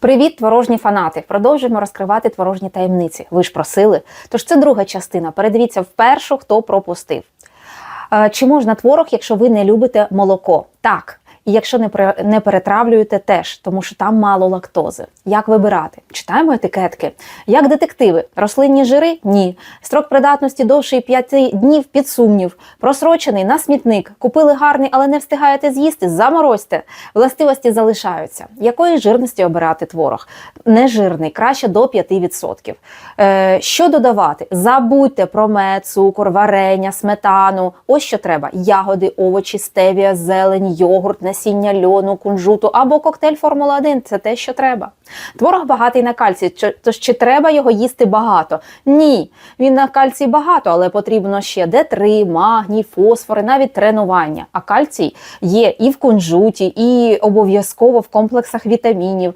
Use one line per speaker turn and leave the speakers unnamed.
Привіт, творожні фанати! Продовжуємо розкривати творожні таємниці. Ви ж просили. Тож це друга частина. Передивіться в першу, хто пропустив. Е, Чи можна творог, якщо ви не любите молоко? Так. І якщо не не перетравлюєте, теж, тому що там мало лактози. Як вибирати? Читаємо етикетки. Як детективи, рослинні жири? Ні. Строк придатності довший 5 днів під сумнів. Просрочений на смітник. Купили гарний, але не встигаєте з'їсти. Заморозьте. Властивості залишаються. Якої жирності обирати творог? Нежирний, краще до 5%. Е, що додавати? Забудьте про мед, цукор, варення, сметану. Ось що треба: ягоди, овочі, стевія, зелень, йогурт, насіння льону, кунжуту або коктейль Формула 1 Це те, що треба. Творог багатий на кальцій, тож чи треба його їсти багато? Ні, він на кальцій багато, але потрібно ще Д3, магній, фосфори, навіть тренування. А кальцій є і в кунжуті, і обов'язково в комплексах вітамінів.